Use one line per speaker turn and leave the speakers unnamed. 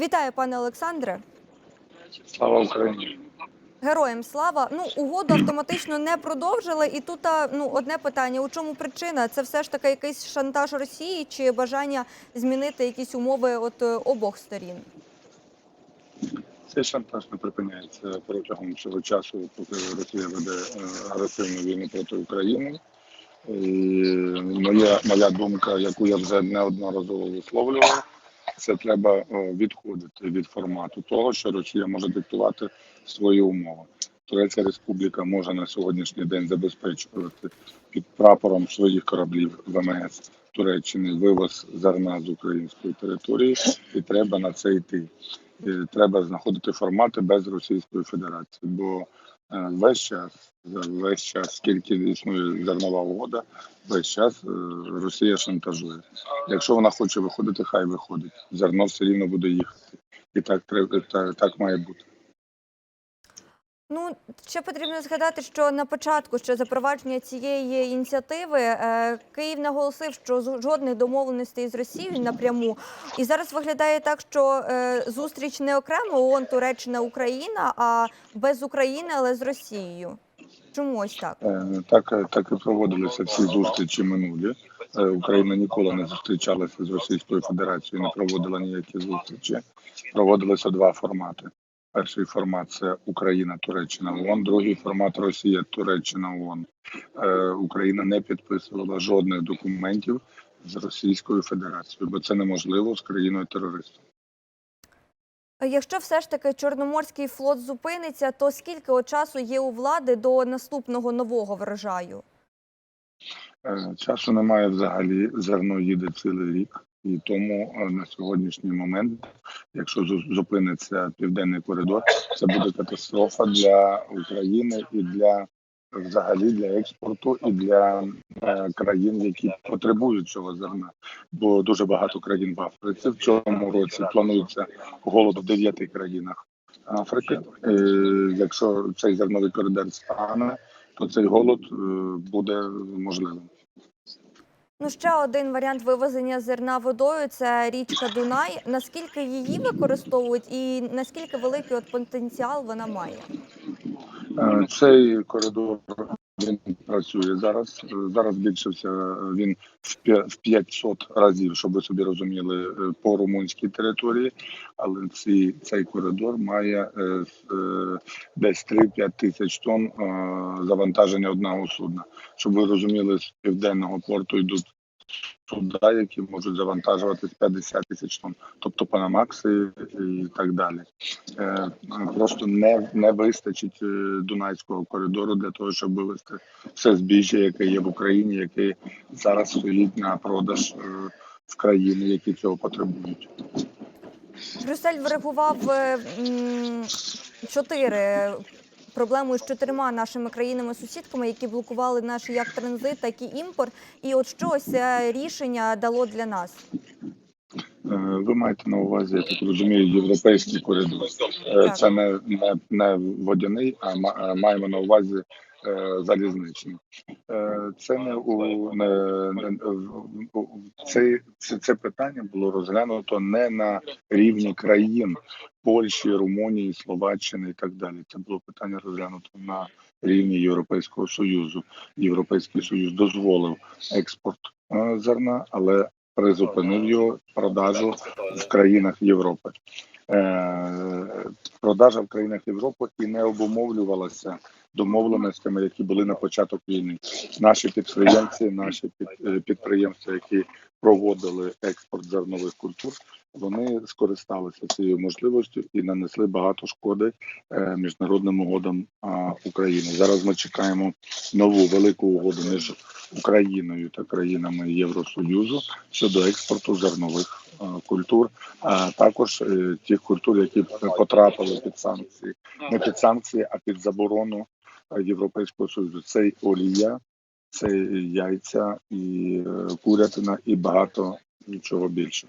Вітаю, пане Олександре.
Слава Україні!
Героям слава. Ну, угоду автоматично не продовжили. І тут ну, одне питання: у чому причина? Це все ж таки якийсь шантаж Росії чи бажання змінити якісь умови от е, обох сторін?
Цей шантаж не припиняється протягом всього часу, поки Росія веде е, агресивну війну проти України. І моя, моя думка, яку я вже неодноразово висловлював, це треба е, відходити від формату того, що Росія може диктувати свої умови. Турецька республіка може на сьогоднішній день забезпечувати під прапором своїх кораблів ВМС Туреччини вивоз зерна з української території, і треба на це йти. І треба знаходити формати без Російської Федерації, бо весь час, весь час, скільки існує зернова угода, весь час е, Росія шантажує. Якщо вона хоче виходити, хай виходить. Зерно все рівно буде їхати, і так так, так має бути.
Ну, ще потрібно згадати, що на початку ще запровадження цієї ініціативи е, Київ наголосив, що жодних домовленостей з Росією напряму. І зараз виглядає так, що е, зустріч не окремо ООН, Туреччина, Україна, а без України, але з Росією. Чому ось так?
Е, Так, так і проводилися всі зустрічі минулі. Україна ніколи не зустрічалася з Російською Федерацією, не проводила ніякі зустрічі. Проводилися два формати. Перший формат це Україна, Туреччина ООН, другий формат Росія, Туреччина ООН. Е, Україна не підписувала жодних документів з Російською Федерацією, бо це неможливо з країною терористом.
Якщо все ж таки Чорноморський флот зупиниться, то скільки от часу є у влади до наступного нового врожаю?
Е, Часу немає взагалі, зерно їде цілий рік, і тому е, на сьогоднішній момент, якщо зупиниться південний коридор, це буде катастрофа для України і для взагалі для експорту і для е, країн, які потребують цього зерна. Бо дуже багато країн в Африці в цьому році планується голод в дев'яти країнах Африки. Е, якщо цей зерновий коридор стане, то цей голод е, буде можливим.
Ну, ще один варіант вивезення зерна водою це річка Дунай. Наскільки її використовують, і наскільки великий от потенціал вона має?
Е, Цей коридор він працює зараз. Е, Зараз збільшився він в п'я- в 500 разів, щоб ви собі розуміли, е, по румунській території. Але ці, цей коридор має е, е, десь 3-5 тисяч тонн е, завантаження одного судна. Щоб ви розуміли, з південного порту йдуть суда, які можуть завантажувати 50 тисяч тонн, тобто панамакси і так далі. Е, Просто не, не вистачить е, Дунайського коридору для того, щоб вивезти все збіжжя, яке є в Україні, яке зараз стоїть на продаж е, в країни, які цього потребують.
Брюссель врегував е, чотири проблему з чотирма нашими країнами-сусідками, які блокували наш як транзит, так і імпорт. І от що ось це рішення дало для нас?
Е, Ви маєте на увазі, я так розумію, європейський коридор. Е, Це не, не, не водяний, а маємо на увазі е, залізничний. Е, Це не у не, не це, це, це питання було розглянуто не на рівні країн Польщі, Румунії, Словаччини і так далі. Це було питання розглянуто на рівні Європейського союзу. Європейський союз дозволив експорт е, зерна, але призупинив його продажу в країнах Європи. Продажа в країнах Європи і не обумовлювалася домовленостями, які були на початок війни. Наші підприємці, наші е, підприємства, які проводили експорт зернових культур, вони скористалися цією можливістю і нанесли багато шкоди е, міжнародним угодам України. Зараз ми чекаємо нову велику угоду між Україною та країнами Євросоюзу щодо експорту зернових культур, а також е, тих культур, які потрапили під санкції, не під санкції, а під заборону е, Європейського союзу. Це олія, це яйця, і е, курятина, і багато нічого більше.